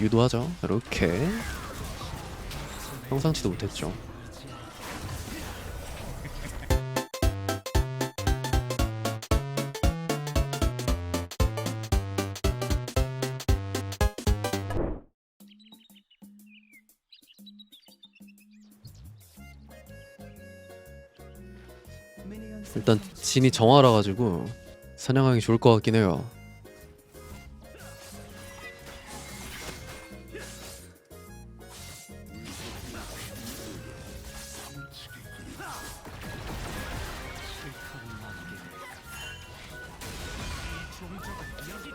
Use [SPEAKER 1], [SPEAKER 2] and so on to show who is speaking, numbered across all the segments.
[SPEAKER 1] 유도하죠. 이렇게 평상치도 못했죠. 일단 진이 정화라 가지고 사냥하기 좋을 것 같긴 해요.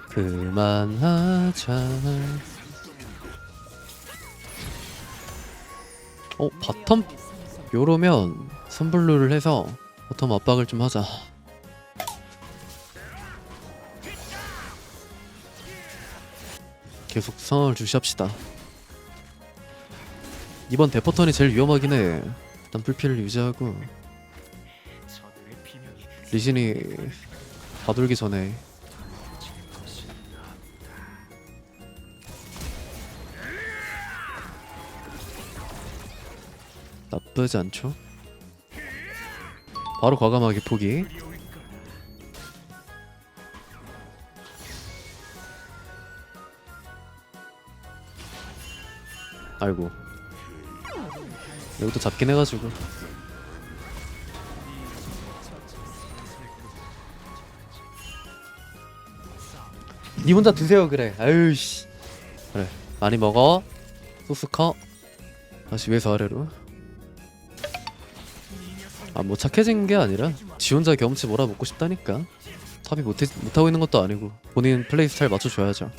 [SPEAKER 1] 그만하자. 어 바텀 요러면 선블루를 해서 바텀 압박을 좀 하자. 계속 상황을 주시합시다. 이번 대포턴이 제일 위험하긴 해. 일단 불피를 유지하고 리신이 가돌기 전에 나쁘지 않죠? 바로 과감하게 포기. 아이고. 여기도 잡긴 해가지고. 니 혼자 드세요 그래. 아유 씨. 그래 많이 먹어. 소스 커. 다시 위에서 아래로. 아 뭐 착해진 게 아니라 지 혼자 경험치 몰아먹고 싶다니까 탑이 못해, 못하고 있는 것도 아니고 본인 플레이 스타일 맞춰줘야죠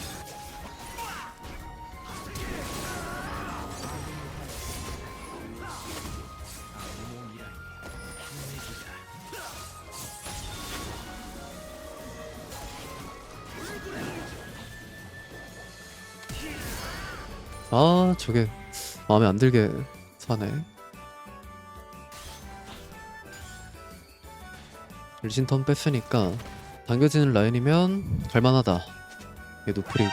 [SPEAKER 1] 아 저게 마음에 안 들게 사네. 리신 턴 뺐으니까 당겨지는 라인이면 갈만하다. 얘 노플이고.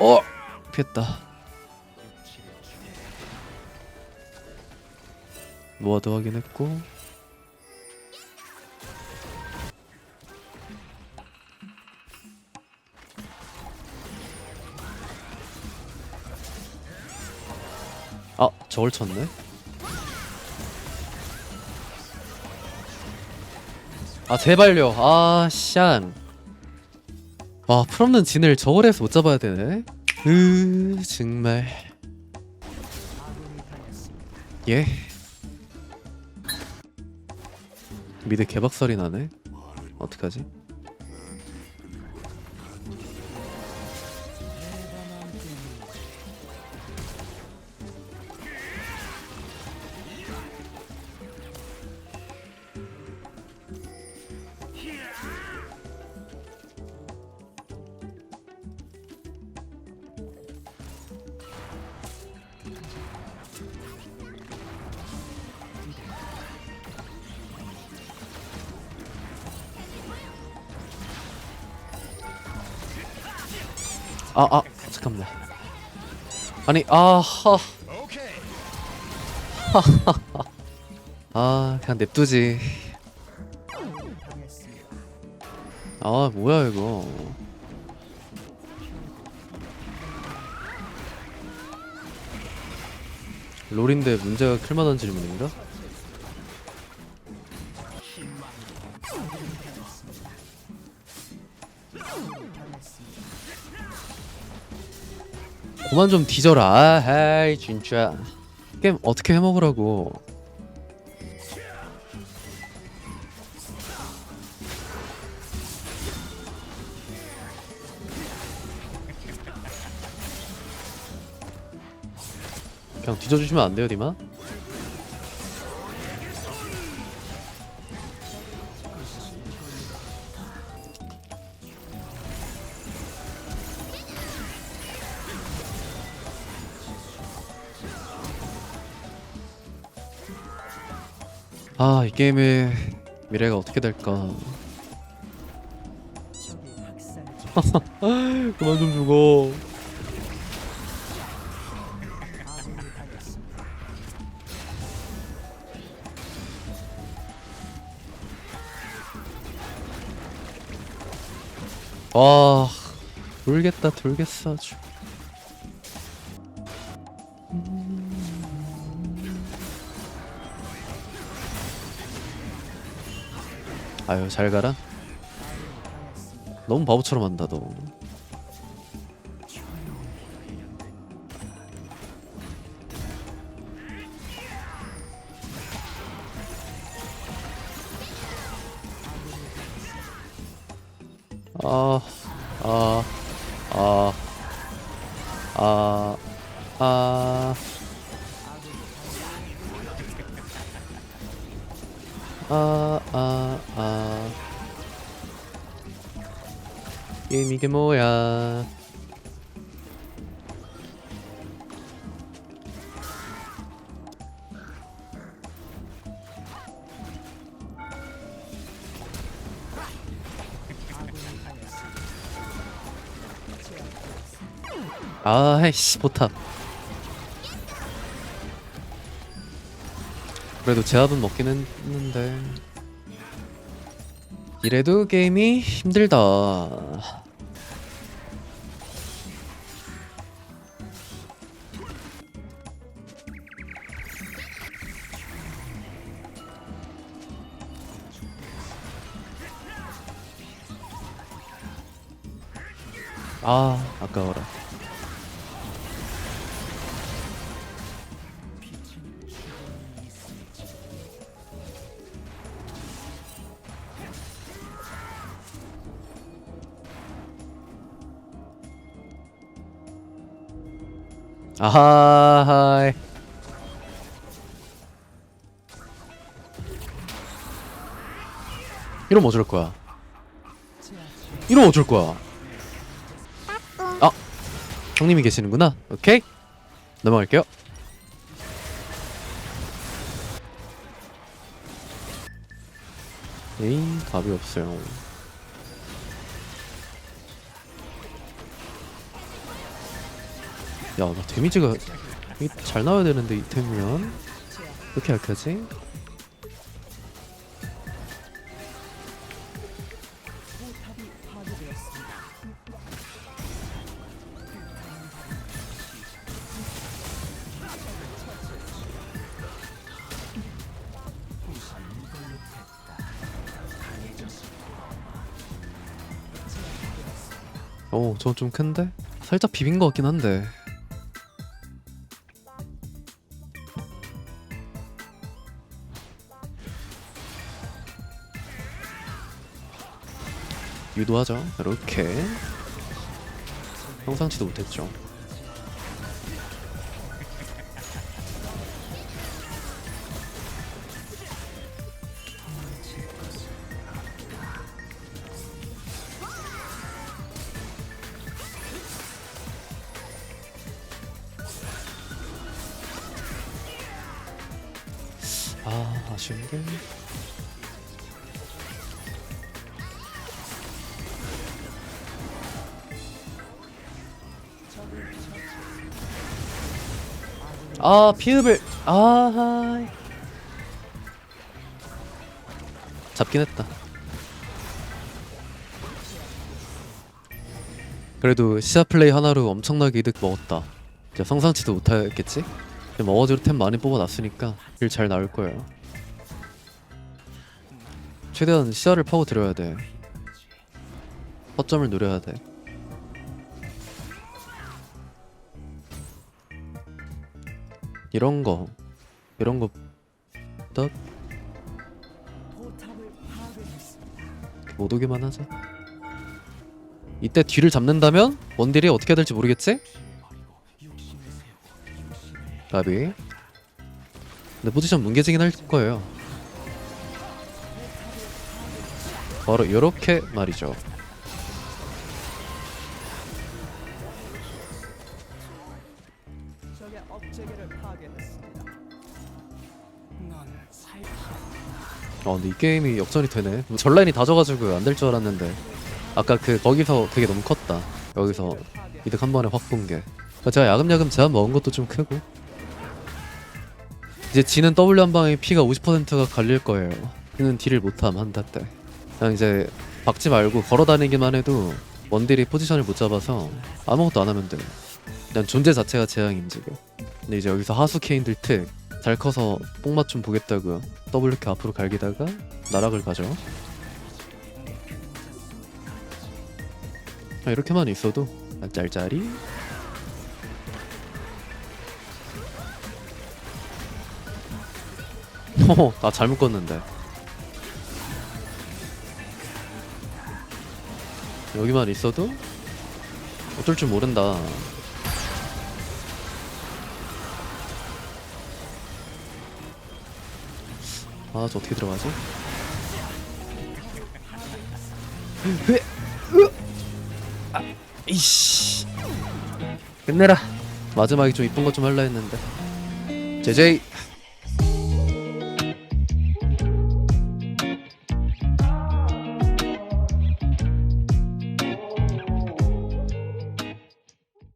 [SPEAKER 1] 어! 피했다. 모아드 확인했고 아 저걸 쳤네? 아 제발요. 아 샨. 와 풀없는 진을 저걸 해서 못 잡아야 되네. 으 정말. 예. 미드 개박살이 나네? 어떡하지 아, 아, 잠깐만. 아니, 아, 하. 아, 그냥 냅두지. 아, 뭐야, 이거. 롤인데 문제가 클만한 질문인가? 그만 좀 뒤져라. 아이 진짜. 게임 어떻게 해먹으라고. 그냥 뒤져주시면 안 돼요, 디마? 아, 이 게임의 미래가 어떻게 될까? 그만 좀 죽어. 와, 돌겠다, 돌겠어. 죽. 아유 잘 가라. 너무 바보처럼 한다 너. 아, 아, 아, 게임 이게 뭐야? 아, 헤이씨, 포탑. 그래도 제압은 먹긴 했는데. 이래도 게임이 힘들다. 아, 아까워라. 아하이. 이러면 어쩔 거야? 이러면 어쩔 거야? 아 형님이 계시는구나. 오케이. 넘어갈게요. 에이 답이 없어요. 야, 나 데미지가 이잘 나와야 되는데 이템이면. 왜 이렇게 약하지? 어, 저건 좀 큰데? 살짝 비빈 것 같긴 한데. 유도하죠. 이렇게. 평상치도 못했죠. 아, 아쉬운데. 아, 피읍을 아. 잡긴 했다. 그래도 시야 플레이 하나로 엄청나게 이득 먹었다. 이제 성상치도 못하겠지? 먹어줄 템 많이 뽑아놨으니까 일 잘 나올 거예요. 최대한 시야를 파고 들여야 돼. 허점을 노려야 돼. 이런 거, 이런 거, 딱 못 오기만 하자. 이때 뒤를 잡는다면 원딜이 어떻게 해야 될지 모르겠지? 나비. 근데 포지션 뭉개지긴 할 거예요. 바로 요렇게 말이죠. 아 근데 이 게임이 역전이 되네. 전라인이 다 져가지고 안 될 줄 알았는데. 아까 그 거기서 그게 너무 컸다. 여기서 이득 한 번에 확 본게. 제가 야금야금 제한 먹은 것도 좀 크고. 이제 지는 W 한 방에 피가 50%가 갈릴 거예요. 그는 딜을 못함 한타 때. 그냥 이제 박지 말고 걸어 다니기만 해도 원딜이 포지션을 못 잡아서 아무것도 안 하면 돼. 그냥 존재 자체가 재앙임 지금 근데 이제 여기서 하수 케인들 특 잘 커서 뽕맞춤 보겠다고요 WK 앞으로 갈기다가 나락을 가죠. 아, 이렇게만 있어도 짤짤이. 허, 나 잘못 껐는데. 여기만 있어도 어쩔 줄 모른다. 아, 저 어떻게 들어가지? 으, 으, 아, 이씨. 끝내라. 마지막에 좀 이쁜 것 좀 할라 했는데. 제제이.